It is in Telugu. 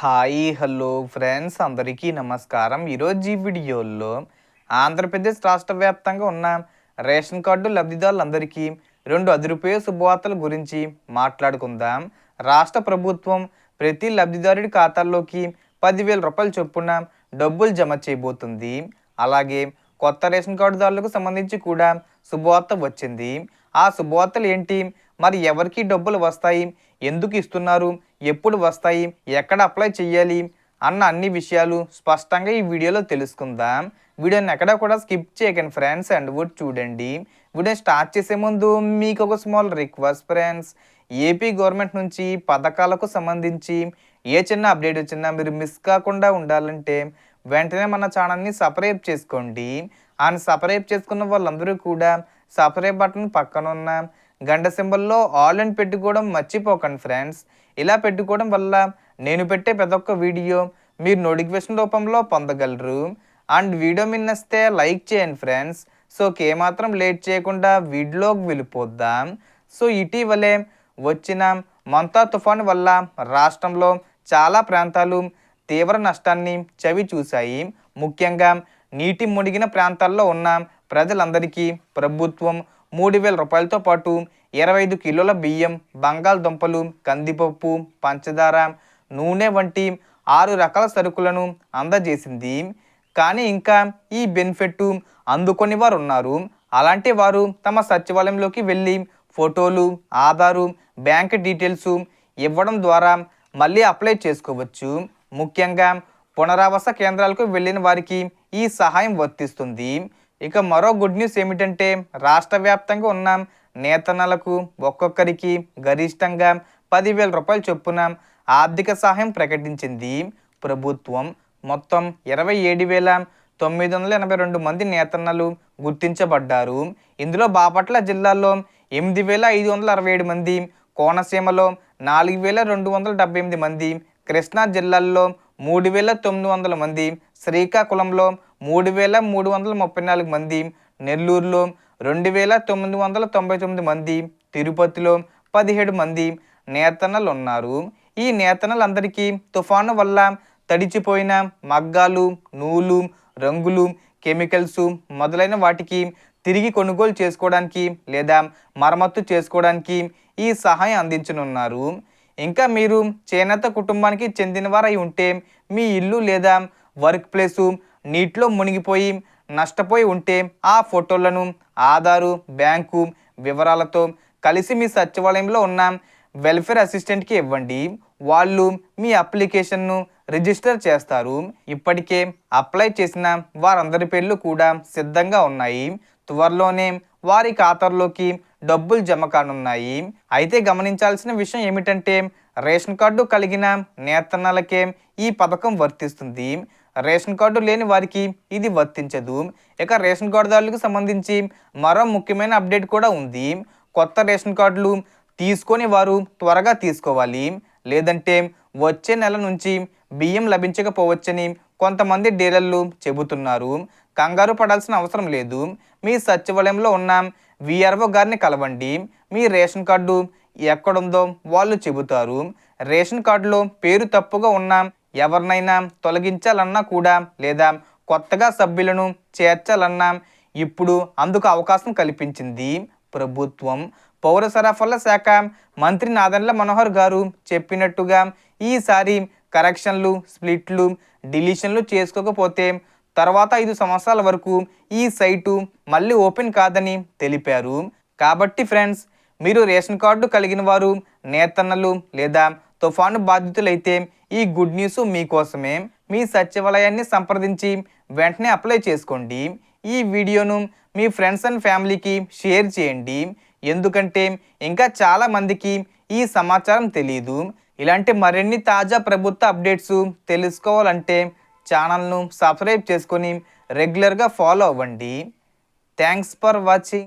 హాయ్ హలో ఫ్రెండ్స్ అందరికీ నమస్కారం. ఈరోజు ఈ వీడియోలో ఆంధ్రప్రదేశ్ రాష్ట్ర వ్యాప్తంగా ఉన్న రేషన్ కార్డు లబ్ధిదారులందరికీ రెండు అదిరిపోయే శుభవార్తల గురించి మాట్లాడుకుందాం. రాష్ట్ర ప్రభుత్వం ప్రతి లబ్ధిదారుడి ఖాతాల్లోకి పదివేల రూపాయల చొప్పున డబ్బులు జమ చేయబోతుంది. అలాగే కొత్త రేషన్ కార్డుదారులకు సంబంధించి కూడా శుభవార్త వచ్చింది. ఆ శుభవార్తలు ఏంటి? మరి ఎవరికి డబ్బులు వస్తాయి? ఎందుకు ఇస్తున్నారు? ఎప్పుడు వస్తాయి? ఎక్కడ అప్లై చేయాలి? అన్న అన్ని విషయాలు స్పష్టంగా ఈ వీడియోలో తెలుసుకుందాం. వీడియోని ఎక్కడ కూడా స్కిప్ చేయకండి ఫ్రెండ్స్ అండ్ వుడ్ చూడండి. వీడియో స్టార్ట్ చేసే ముందు మీకు ఒక small request friends. AP government నుంచి పథకాలకు సంబంధించి ఏ చిన్న అప్డేట్ వచ్చినా మీరు మిస్ కాకుండా ఉండాలంటే వెంటనే మన ఛానల్ని సబ్స్క్రైబ్ చేసుకోండి. అండ్ సబ్స్క్రైబ్ చేసుకున్న వాళ్ళందరూ కూడా సబ్స్క్రైబ్ బటన్ పక్కనున్న గంట సింబల్లో ఆల్ అని పెట్టుకోవడం మర్చిపోకండి ఫ్రెండ్స్. ఇలా పెట్టుకోవడం వల్ల నేను పెట్టే ప్రతి ఒక్క వీడియో మీరు నోటిఫికేషన్ రూపంలో పొందగలరు. అండ్ వీడియో మీద లైక్ చేయండి ఫ్రెండ్స్. సో ఏమాత్రం లేట్ చేయకుండా వీడియోకి వెళ్ళిపోద్దాం. సో ఇటీవలే వచ్చిన మంతా తుఫాను వల్ల రాష్ట్రంలో చాలా ప్రాంతాలు తీవ్ర నష్టాన్ని చవి చూశాయి. ముఖ్యంగా నీటి మునిగిన ప్రాంతాల్లో ఉన్న ప్రజలందరికీ ప్రభుత్వం మూడు వేల రూపాయలతో పాటు ఇరవై ఐదు కిలోల బియ్యం బంగాళదుంపలు కందిపప్పు పంచదార నూనె వంటి ఆరు రకాల సరుకులను అందజేసింది. కానీ ఇంకా ఈ బెనిఫిట్ అందుకొని వారు ఉన్నారు అలాంటి వారు తమ సచివాలయంలోకి వెళ్ళి ఫోటోలు ఆధారు బ్యాంక్ డీటెయిల్స్ ఇవ్వడం ద్వారా మళ్ళీ అప్లై చేసుకోవచ్చు. ముఖ్యంగా పునరావాస కేంద్రాలకు వెళ్ళిన వారికి ఈ సహాయం వర్తిస్తుంది. ఇక మరో గుడ్ న్యూస్ ఏమిటంటే రాష్ట్ర వ్యాప్తంగా ఉన్న నేతనలకు ఒక్కొక్కరికి గరిష్టంగా పదివేల రూపాయల చొప్పున ఆర్థిక సహాయం ప్రకటించింది. ప్రభుత్వం మొత్తం ఇరవై ఏడు వేల తొమ్మిది వందల ఎనభై రెండు మంది నేతన్నలు గుర్తించబడ్డారు. ఇందులో బాపట్ల జిల్లాలో ఎనిమిది వేల ఐదు వందల అరవై ఏడు మంది కోనసీమలో నాలుగు వేల రెండు వందల డెబ్బై ఎనిమిది మంది కృష్ణా జిల్లాల్లో మూడు వేల తొమ్మిది వందల మంది శ్రీకాకుళంలో మూడు వేల మూడు వందల ముప్పై నాలుగు మంది నెల్లూరులో రెండు వేల తొమ్మిది వందల తొంభై తొమ్మిది మంది తిరుపతిలో పదిహేడు మంది నేతనలు ఉన్నారు ఈ నేతనలందరికీ తుఫాను వల్ల తడిచిపోయిన మగ్గాలు నూలు రంగులు కెమికల్స్ మొదలైన వాటికి తిరిగి కొనుగోలు చేసుకోవడానికి లేదా మరమ్మత్తు చేసుకోవడానికి ఈ సహాయం అందించనున్నారు. ఇంకా మీరు చేనేత కుటుంబానికి చెందినవారై ఉంటే మీ ఇల్లు లేదా వర్క్ ప్లేసు నీటిలో మునిగిపోయి నష్టపోయి ఉంటే ఆ ఫోటోలను ఆధారు బ్యాంకు వివరాలతో కలిసి మీ సచివాలయంలో ఉన్న వెల్ఫేర్ అసిస్టెంట్కి ఇవ్వండి. వాళ్ళు మీ అప్లికేషన్ను రిజిస్టర్ చేస్తారు. ఇప్పటికే అప్లై చేసిన వారందరి పేర్లు కూడా సిద్ధంగా ఉన్నాయి. త్వరలోనే వారి ఖాతాల్లోకి డబ్బులు జమ కానున్నాయి. అయితే గమనించాల్సిన విషయం ఏమిటంటే రేషన్ కార్డు కలిగిన నేతన్నలకే ఈ పథకం వర్తిస్తుంది. రేషన్ కార్డు లేని వారికి ఇది వర్తించదు. ఇక రేషన్ కార్డుదారులకు సంబంధించి మరో ముఖ్యమైన అప్డేట్ కూడా ఉంది. కొత్త రేషన్ కార్డులు తీసుకొని వారు త్వరగా తీసుకోవాలి. లేదంటే వచ్చే నెల నుంచి బియ్యం లభించకపోవచ్చని కొంతమంది డీలర్లు చెబుతున్నారు. కంగారు పడాల్సిన అవసరం లేదు. మీ సచివాలయంలో ఉన్న విఆర్ఓ గారిని కలవండి. మీ రేషన్ కార్డు ఎక్కడుందో వాళ్ళు చెబుతారు. రేషన్ కార్డులో పేరు తప్పుగా ఉన్న ఎవరినైనా తొలగించాలన్నా కూడా లేదా కొత్తగా సభ్యులను చేర్చాలన్నా ఇప్పుడు అందుకు అవకాశం కల్పించింది ప్రభుత్వం. పౌర సరఫరాల శాఖ మంత్రి నాదన్ల మనోహర్ గారు చెప్పినట్టుగా ఈసారి కరెక్షన్లు స్ప్లిట్లు డిలీషన్లు చేసుకోకపోతే తర్వాత ఐదు సంవత్సరాల వరకు ఈ సైటు మళ్ళీ ఓపెన్ కాదని తెలిపారు. కాబట్టి ఫ్రెండ్స్ మీరు రేషన్ కార్డు కలిగిన వారు నేతన్నలు లేదా తుఫాను బాధితులైతే ఈ గుడ్ న్యూస్ మీకోసమే మీ సచివాలయాన్ని సంప్రదించి వెంటనే అప్లై చేసుకోండి. ఈ వీడియోను మీ ఫ్రెండ్స్ అండ్ ఫ్యామిలీకి షేర్ చేయండి. ఎందుకంటే ఇంకా చాలామందికి ఈ సమాచారం తెలియదు ఇలాంటి మరిన్ని తాజా ప్రభుత్వ అప్డేట్స్ తెలుసుకోవాలంటే ఛానల్ను సబ్స్క్రైబ్ చేసుకొని రెగ్యులర్గా ఫాలో అవ్వండి. Thanks for watching.